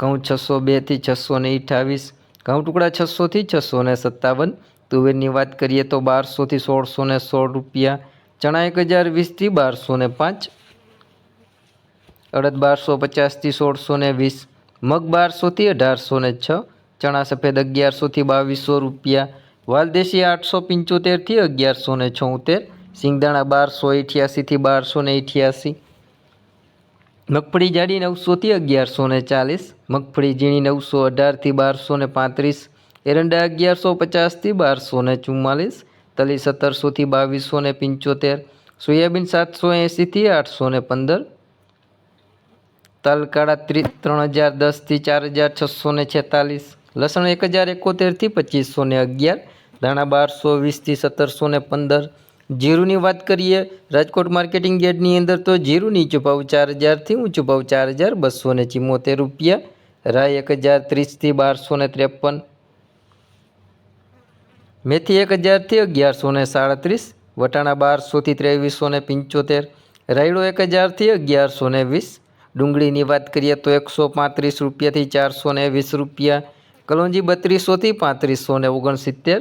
ઘઉં છસો બેથી છસો ને અઠાવીસ, ઘઉં ટુકડા છસોથી છસો ને સત્તાવન, તુવેરની વાત કરીએ તો બારસોથી સોળસો ને સોળ રૂપિયા, ચણા એક હજાર વીસથી બારસો ને પાંચ, અડદ બારસો પચાસથી સોળસો ને વીસ, મગ બારસોથી અઢારસો ને છ, ચણા સફેદ અગિયારસોથી બાવીસો રૂપિયા વાલદેશી આઠસો પંચોતેરથી અગિયારસો ને છોતેર, સિંગદાણા બારસો અઠ્યાસીથી બારસો ને અઠ્યાસી મગફળી જાડી નવસોથી અગિયારસો ને ચાલીસ, મગફળી ઝીણી નવસો અઢારથી બારસો ને પાંત્રીસ, એરંડા અગિયારસો પચાસથી બારસો ને ચુમ્માલીસ, તલી સત્તરસોથી બાવીસો ને પંચોતેર, સોયાબીન સાતસો એંસીથી આઠસો ને પંદર, તલકાળા ત્રી, ત્રણ હજાર દસથી ચાર હજાર છસો ને છેતાલીસ, લસણ એક હજાર એકોતેરથી પચીસો ને અગિયાર, ધાણા બારસો વીસથી સત્તરસો ને પંદર જીરુની વાત કરીએ, રાજકોટ માર્કેટિંગ યાર્ડની અંદર તો જીરું નીચો ભાવ ચાર હજારથી ઊંચો ભાવ ચાર હજાર બસો ને ચિમોતેર રૂપિયા, રાય એક હજાર ત્રીસથી બારસો ને ત્રેપન. મેથી એક હજારથી અગિયારસો ને સાડત્રીસ, વટાણા બારસોથી ત્રેવીસો ને પંચોતેર, રાયડો એક હજારથી અગિયારસો ને વીસ. ડુંગળીની વાત કરીએ તો એકસો પાંત્રીસ રૂપિયાથી ચારસો ને વીસ રૂપિયા, કલોંજી બત્રીસોથી પાંત્રીસો ને ઓગણસિત્તેર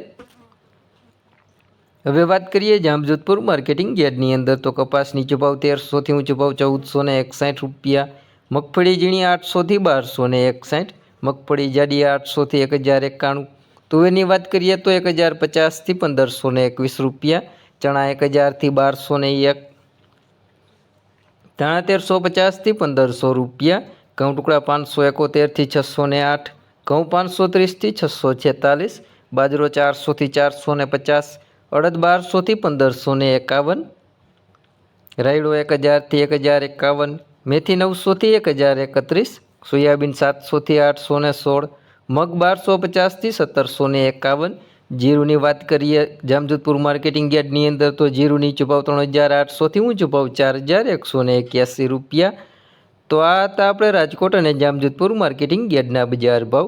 હવે વાત કરીએ જામજોધપુર માર્કેટિંગ યાર્ડની અંદર, તો કપાસ નીચો ભાવ તેરસોથી ઊંચો ભાવ ચૌદસો ને એકસાઠ રૂપિયા, મગફળી ઝીણી આઠસોથી બારસો ને એકસાઠ, મગફળી જાડી આઠસોથી એક હજાર એકાણું. તુવેરની વાત કરીએ તો એક હજાર પચાસથી પંદરસો ને એકવીસ રૂપિયા, ચણા એક હજારથી બારસો ને એક, ધાણા તેરસો પચાસથી પંદરસો રૂપિયા, ઘઉં ટુકડા પાંચસો એકોતેરથી છસો ને આઠ, ઘઉં પાંચસો ત્રીસથી છસો છેતાલીસ, બાજરો ચારસોથી ચારસો ને પચાસ અડદ બારસોથી પંદરસો ને એકાવન. રાયડો એક હજારથી એક હજાર એકાવન. મેથી નવસોથી એક હજાર એકત્રીસ. સોયાબીન સાતસોથી આઠસો ને સોળ. મગ બારસો પચાસથી સત્તરસો ને એકાવન. જીરુની વાત કરીએ, જામજોધપુર માર્કેટિંગ યાર્ડની અંદર તો જીરુની ચૂપાવ ત્રણ હજાર આઠસોથી ઊંચું ભાવ ચાર હજાર એકસો ને એક્યાસી રૂપિયા. તો આ હતા આપણે રાજકોટ અને જામજોધપુર માર્કેટિંગ યાર્ડના બજાર ભાવ.